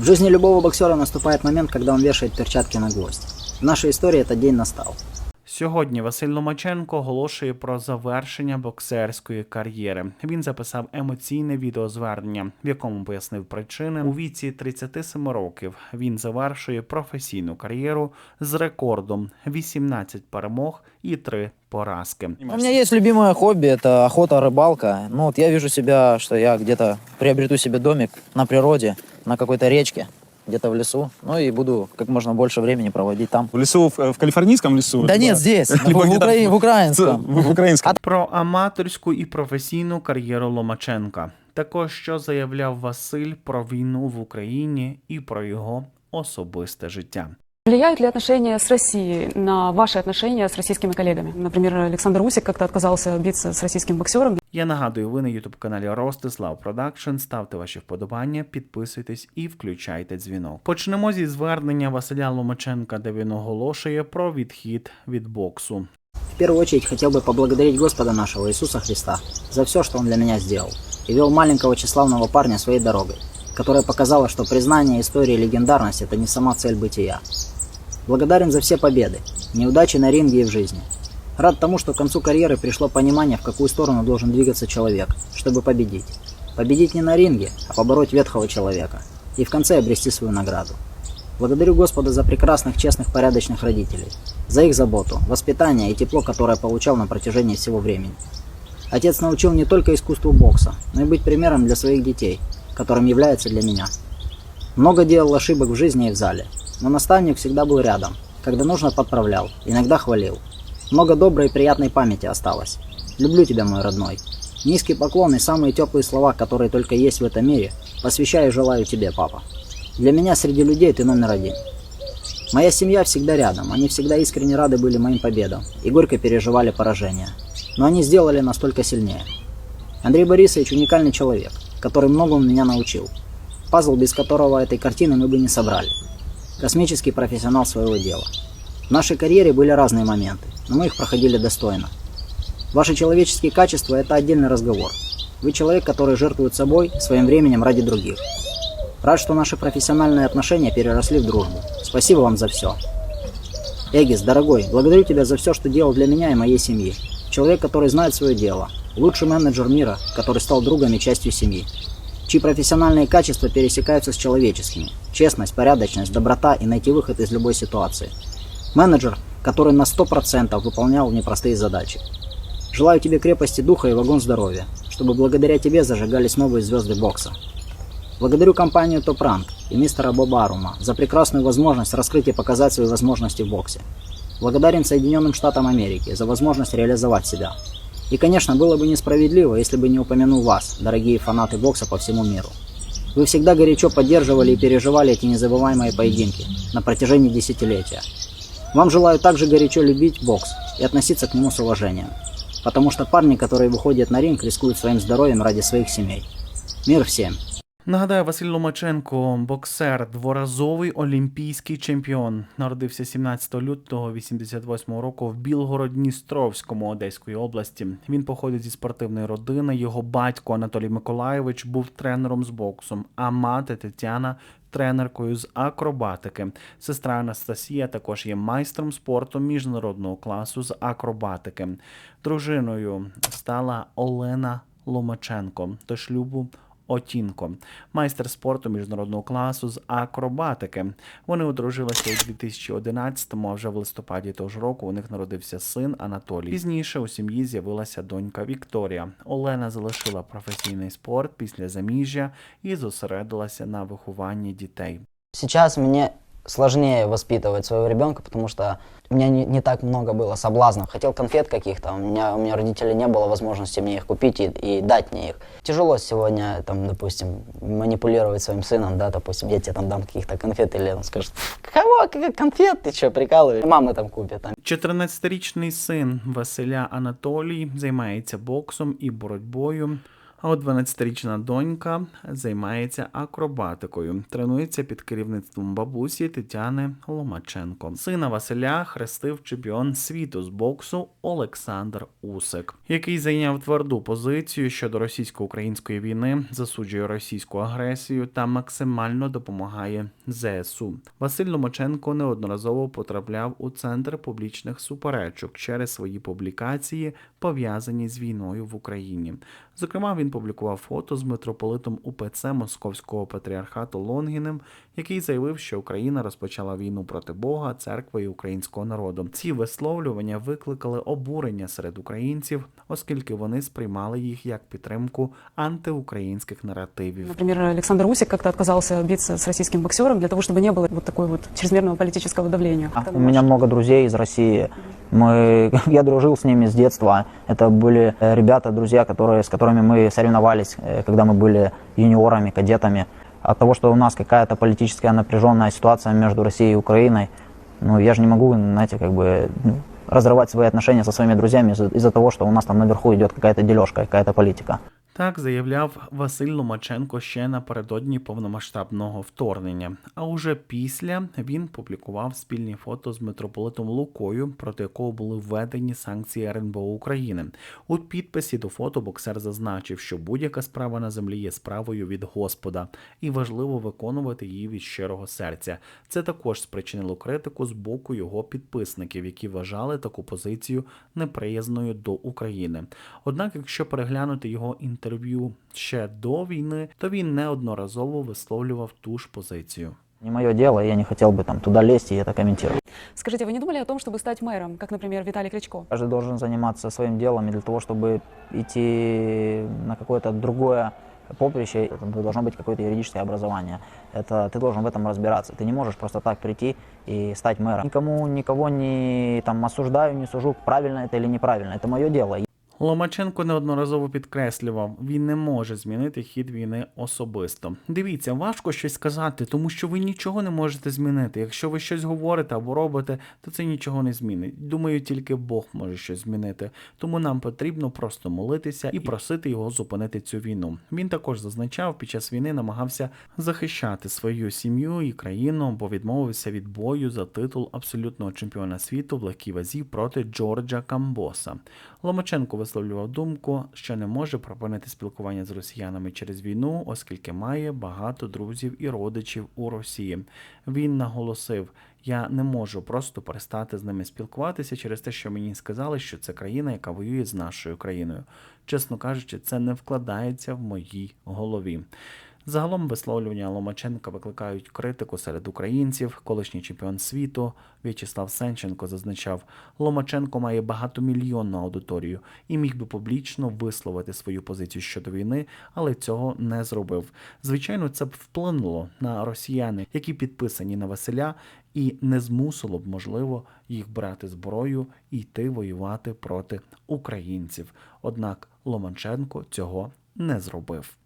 В жизни любого боксера наступает момент, когда он вешает перчатки на гвоздь. В нашей истории этот день настал. Сьогодні Василь Ломаченко оголошує про завершення боксерської кар'єри. Він записав емоційне відеозвернення, в якому пояснив причини. У віці 37 років він завершує професійну кар'єру з рекордом 18 перемог і 3 поразки. У меня есть любимое хобби, это охота, рыбалка. Ну вот я вижу себя, что я где-то приобрету себе домик на природе, на какой-то речке, где-то в лесу. Ну и буду как можно больше времени проводить там. В лесу, в, в калифорнийском лесу? Да либо- нет, здесь, в, либо в укра- в украинском. В, в украинском. Про аматорську і професійну кар'єру Ломаченка. Також що заявляв Василь про війну в Україні і про його особисте життя. Влияют ли отношения с Россией на ваши отношения с российскими коллегами? Например, Александр Усик как-то отказался биться с российским боксером. Я нагадую, ви на ютуб каналі Ростислав Продакшн. Ставте ваші вподобання, підписуйтесь і включайте дзвінок. Почнемо зі звернення Василя Ломаченка, де він оголошує про відхід від боксу. В первую очередь хотел бы поблагодарить Господа нашего Иисуса Христа за все, что Он для меня сделал, и вел маленького тщеславного парня своей дорогой, которая показала, что признание истории и легендарность – это не сама цель бытия. Благодарен за все победы, неудачи на ринге и в жизни. Рад тому, что к концу карьеры пришло понимание, в какую сторону должен двигаться человек, чтобы победить. Победить не на ринге, а побороть ветхого человека. И в конце обрести свою награду. Благодарю Господа за прекрасных, честных, порядочных родителей, за их заботу, воспитание и тепло, которое получал на протяжении всего времени. Отец научил не только искусству бокса, но и быть примером для своих детей, которым является для меня. Много делал ошибок в жизни и в зале, но наставник всегда был рядом, когда нужно подправлял, иногда хвалил. Много доброй и приятной памяти осталось. Люблю тебя, мой родной. Низкий поклон и самые теплые слова, которые только есть в этом мире, посвящаю и желаю тебе, папа. Для меня среди людей ты номер один. Моя семья всегда рядом, они всегда искренне рады были моим победам и горько переживали поражения. Но они сделали нас только сильнее. Андрей Борисович уникальный человек, который многому меня научил. Пазл, без которого этой картины мы бы не собрали. Космический профессионал своего дела. В нашей карьере были разные моменты, но мы их проходили достойно. Ваши человеческие качества – это отдельный разговор. Вы человек, который жертвует собой, своим временем ради других. Рад, что наши профессиональные отношения переросли в дружбу. Спасибо вам за все. Эгис, дорогой, благодарю тебя за все, что делал для меня и моей семьи. Человек, который знает свое дело. Лучший менеджер мира, который стал другом и частью семьи. Чьи профессиональные качества пересекаются с человеческими. Честность, порядочность, доброта и найти выход из любой ситуации. Менеджер, который на 100% выполнял непростые задачи. Желаю тебе крепости духа и вагон здоровья, чтобы благодаря тебе зажигались новые звезды бокса. Благодарю компанию Top Rank и мистера Боба Арума за прекрасную возможность раскрыть и показать свои возможности в боксе. Благодарен Соединенным Штатам Америки за возможность реализовать себя. И, конечно, было бы несправедливо, если бы не упомянул вас, дорогие фанаты бокса по всему миру. Вы всегда горячо поддерживали и переживали эти незабываемые поединки на протяжении десятилетия. Вам желаю также горячо любить бокс и относиться к нему с уважением. Потому что парни, которые выходят на ринг, рискуют своим здоровьем ради своих семей. Мир всем! Нагадаю, Василь Ломаченко, боксер, дворазовий олімпійський чемпіон. Народився 17 лютого 88 року в Білгород-Дністровському Одеської області. Він походить зі спортивної родини. Його батько Анатолій Миколаєвич був тренером з боксу, а мати Тетяна тренеркою з акробатики. Сестра Анастасія також є майстром спорту міжнародного класу з акробатики. Дружиною стала Олена Ломаченко до шлюбу. Отінко, майстер спорту міжнародного класу з акробатики. Вони одружилися у 2011-му, а вже в листопаді того ж року у них народився син Анатолій. Пізніше у сім'ї з'явилася донька Вікторія. Олена залишила професійний спорт після заміжжя і зосередилася на вихованні дітей. Сейчас мне сложнее воспитывать своего ребенка, потому что у меня не, не так много было соблазнов. Хотел конфет каких-то, у меня, у меня родителей не было возможности мне их купить и, и дать мне их. Тяжело сегодня, там, допустим, манипулировать своим сыном, да, допустим, я тебе там дам каких-то конфет, или он скажет, кого, каких конфет, ты что, прикалываешь? Мама там купит, там, 14-річний син Василя Анатолій займається боксом і боротьбою. А от 12-річна донька займається акробатикою, тренується під керівництвом бабусі Тетяни Ломаченко. Сина Василя хрестив чемпіон світу з боксу Олександр Усик, який зайняв тверду позицію щодо російсько-української війни, засуджує російську агресію та максимально допомагає ЗСУ. Василь Ломаченко неодноразово потрапляв у центр публічних суперечок через свої публікації, пов'язані з війною в Україні. Зокрема, він публікував фото з митрополитом УПЦ Московського патріархату Лонгіним, який заявив, що Україна розпочала війну проти Бога, церкви і українського народу. Ці висловлювання викликали обурення серед українців, оскільки вони сприймали їх як підтримку антиукраїнських наративів. Например, Александр Усик как-то отказался биться с российским боксером для того, чтобы не было вот такой вот чрезмерного политического давления. У меня много друзей из России. Мы, я дружил с ними с детства. Это были э, ребята, друзья, которые, с которыми мы соревновались, э, когда мы были юниорами, кадетами. От того, что у нас какая-то политическая напряженная ситуация между Россией и Украиной, ну, я же не могу, знаете, как бы ну, разрывать свои отношения со своими друзьями из-за того, что у нас там наверху идет какая-то дележка, какая-то политика. Так заявляв Василь Ломаченко ще напередодні повномасштабного вторгнення. А уже після він публікував спільні фото з митрополитом Лукою, проти якого були введені санкції РНБО України. У підписі до фото боксер зазначив, що будь-яка справа на землі є справою від Господа, і важливо виконувати її від щирого серця. Це також спричинило критику з боку його підписників, які вважали таку позицію неприязною до України. Однак, якщо переглянути його інтерв'ю ще до війни, то він неодноразово висловлював ту ж позицію. Не мое дело, я не хотел бы там туда лезть и это комментировать. Скажите, вы не думали о том, чтобы стать мэром, как, например, Виталий Кличко? Каждый должен заниматься своим делом, и для того, чтобы идти на какое-то другое поприще, это должно быть какое-то юридическое образование. Это ты должен в этом разбираться. Ты не можешь просто так прийти и стать мэром. Никому никого не там осуждаю, не сужу, правильно это или неправильно. Это мое дело. Ломаченко неодноразово підкреслював, він не може змінити хід війни особисто. Дивіться, важко щось сказати, тому що ви нічого не можете змінити. Якщо ви щось говорите або робите, то це нічого не змінить. Думаю, тільки Бог може щось змінити. Тому нам потрібно просто молитися і просити його зупинити цю війну. Він також зазначав, під час війни намагався захищати свою сім'ю і країну, бо відмовився від бою за титул абсолютного чемпіона світу в легкій вазі проти Джорджа Камбоса. Ломаченко висловлював думку, що не може припинити спілкування з росіянами через війну, оскільки має багато друзів і родичів у Росії. Він наголосив: я не можу просто перестати з ними спілкуватися через те, що мені сказали, що це країна, яка воює з нашою країною. Чесно кажучи, це не вкладається в моїй голові. Загалом висловлювання Ломаченка викликають критику серед українців. Колишній чемпіон світу В'ячеслав Сенченко зазначав, Ломаченко має багатомільйонну аудиторію і міг би публічно висловити свою позицію щодо війни, але цього не зробив. Звичайно, це б вплинуло на росіяни, які підписані на Василя, і не змусило б можливо їх брати зброю і йти воювати проти українців. Однак Ломаченко цього не зробив.